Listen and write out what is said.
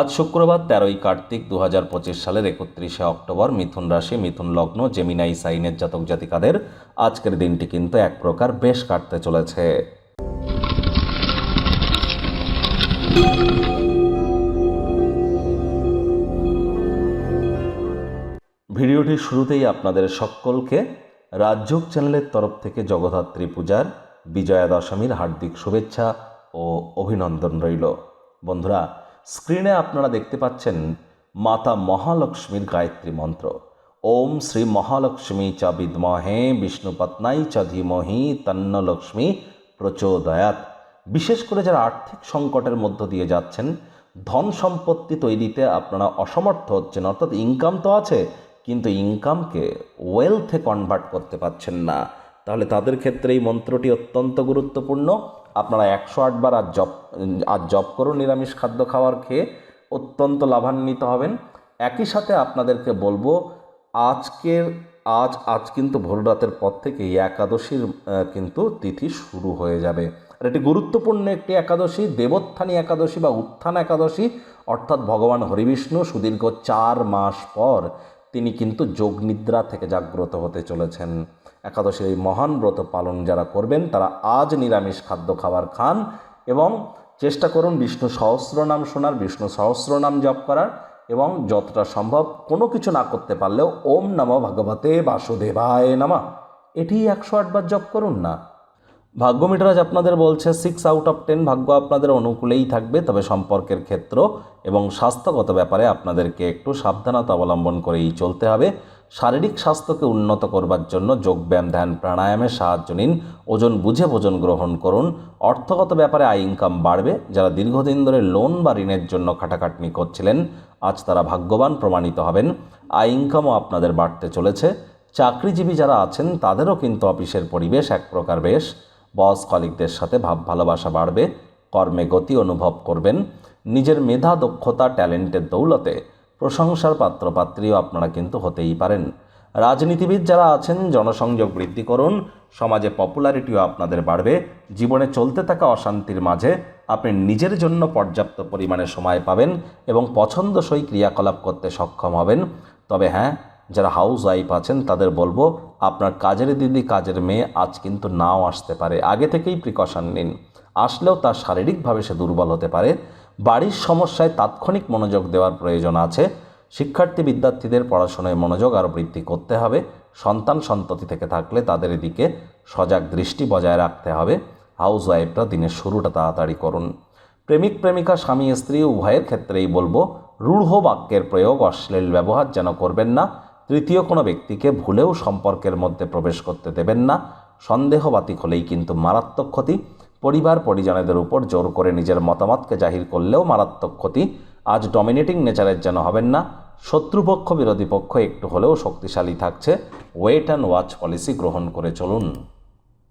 আজ শুক্রবার তেরোই কার্তিক দু হাজার পঁচিশ সালের একত্রিশে অক্টোবর মিথুন রাশি, মিথুন লগ্ন, জেমিনাই সাইনের জাতক জাতিকাদের আজকের দিনটি কিন্তু এক প্রকার বেশ কাটতে চলেছে। ভিডিওটির শুরুতেই আপনাদের সকলকে রাজযোগ চ্যানেলের তরফ থেকে জগদ্ধাত্রী পূজার বিজয়া দশমীর হার্দিক শুভেচ্ছা ও অভিনন্দন রইল। বন্ধুরা স্ক্রিনে আপনারা দেখতে পাচ্ছেন মাতা মহালক্ষ্মীর গায়ত্রী মন্ত্র। ওম শ্রী মহালক্ষ্মী চ বিদ্মহে বিষ্ণুপত্নাই চ ধীমহি, তন্ন লক্ষ্মী প্রচোদয়াত। বিশেষ করে যারা আর্থিক সংকটের মধ্য দিয়ে যাচ্ছেন, ধন সম্পত্তি তৈরিতে আপনারা অসমর্থ হচ্ছেন, অর্থাৎ ইনকাম তো আছে, কিন্তু ইনকামকে ওয়েলথে কনভার্ট করতে পারছেন না। তাহলে তাদের ক্ষেত্রে এই মন্ত্রটি অত্যন্ত গুরুত্বপূর্ণ। আপনারা একশো আটবার আজ জপ আজ জপ করুন, নিরামিষ খাদ্য খাওয়ার খেয়ে অত্যন্ত লাভান্বিত হবেন। একই সাথে আপনাদেরকে বলব, আজকের, আজ আজ কিন্তু ভোর রাতের পর থেকে একাদশীর কিন্তু তিথি শুরু হয়ে যাবে। আর এটি গুরুত্বপূর্ণ একটি একাদশী, দেবোত্থানী একাদশী বা উত্থান একাদশী, অর্থাৎ ভগবান হরিবিষ্ণু সুদীর্ঘ চার মাস পর তিনি কিন্তু যোগনিদ্রা থেকে জাগ্রত হতে চলেছেন। একাদশীর এই মহান ব্রত পালন যারা করবেন, তারা আজ নিরামিষ খাদ্য খাবার খান এবং চেষ্টা করুন বিষ্ণু সহস্রনাম শোনার, বিষ্ণু সহস্রনাম জপ করার এবং যতটা সম্ভব কোনো কিছু না করতে পারলেও ওম নম ভগবতে বাসুদেবায় নামা। এটি একশো আটবার জপ করুন না। ভাগ্য মিটারাজ আপনাদের বলছে সিক্স আউট অফ টেন ভাগ্য আপনাদের অনুকূলেই থাকবে, তবে সম্পর্কের ক্ষেত্র এবং স্বাস্থ্যগত ব্যাপারে আপনাদেরকে একটু সাবধানতা অবলম্বন করেই চলতে হবে। শারীরিক স্বাস্থ্যকে উন্নত করবার জন্য যোগব্যায়াম, ধ্যান, প্রাণায়ামের সাহায্য নিন। ওজন বুঝে ভোজন গ্রহণ করুন। অর্থগত ব্যাপারে আয় ইনকাম বাড়বে। যারা দীর্ঘদিন ধরে লোন বা ঋণের জন্য খাটাখাটনি করছিলেন, আজ তারা ভাগ্যবান প্রমাণিত হবেন। আয় ইনকামও আপনাদের বাড়তে চলেছে। চাকরিজীবী যারা আছেন, তাদেরও কিন্তু অফিসের পরিবেশ এক প্রকার বেশ। বস কলিকদের সাথে ভাব ভালোবাসা বাড়বে। কর্মে গতি অনুভব করবেন। নিজের মেধা, দক্ষতা ট্যালেন্টের দৌলতে প্রশংসার পাত্রপাত্রীও আপনারা কিন্তু হতেই পারেন। রাজনীতিবিদ যারা আছেন, জনসংযোগ বৃদ্ধি করুন, সমাজে পপুলারিটিও আপনাদের বাড়বে, জীবনে চলতে থাকা অশান্তির মাঝে আপনি নিজের জন্য পর্যাপ্ত পরিমাণে সময় পাবেন এবং পছন্দসই ক্রিয়াকলাপ করতে সক্ষম হবেন। তবে হ্যাঁ যারা হাউস ওয়াইফ আছেন, তাদের বলব, আপনার কাজের দিদি, কাজের মেয়ে আজ কিন্তু নাও আসতে পারে। আগে থেকেই প্রিকশন নিন। আসলেও তার শারীরিকভাবে সে দুর্বল হতে পারে। বাড়ির সমস্যায় তাৎক্ষণিক মনোযোগ দেওয়ার প্রয়োজন আছে। শিক্ষার্থী বিদ্যার্থীদের পড়াশোনায় মনোযোগ আরও বৃদ্ধি করতে হবে। সন্তান সন্ততি থেকে থাকলে তাদের দিকে সজাগ দৃষ্টি বজায় রাখতে হবে। হাউস ওয়াইফরা দিনের শুরুটা তাড়াতাড়ি করুন। প্রেমিক, প্রেমিকা, স্বামী, স্ত্রী, উভয়ের ক্ষেত্রেই বলব, রূঢ় বাক্যের প্রয়োগ অশ্লীল ব্যবহার যেন করবেন না। তৃতীয় কোনো ব্যক্তিকে ভুলেও সম্পর্কের মধ্যে প্রবেশ করতে দেবেন না। সন্দেহবাতিক হলেই কিন্তু মারাত্মক ক্ষতি। পরিবার পরিজনেদের উপর জোর করে নিজের মতামতকে জাহির করলেও মারাত্মক ক্ষতি। আজ ডমিনেটিং নেচারের যেন হবেন না, শত্রুপক্ষ বিরোধী পক্ষ একটু হলেও শক্তিশালী থাকছে। ওয়েট অ্যান্ড ওয়াচ পলিসি গ্রহণ করে চলুন।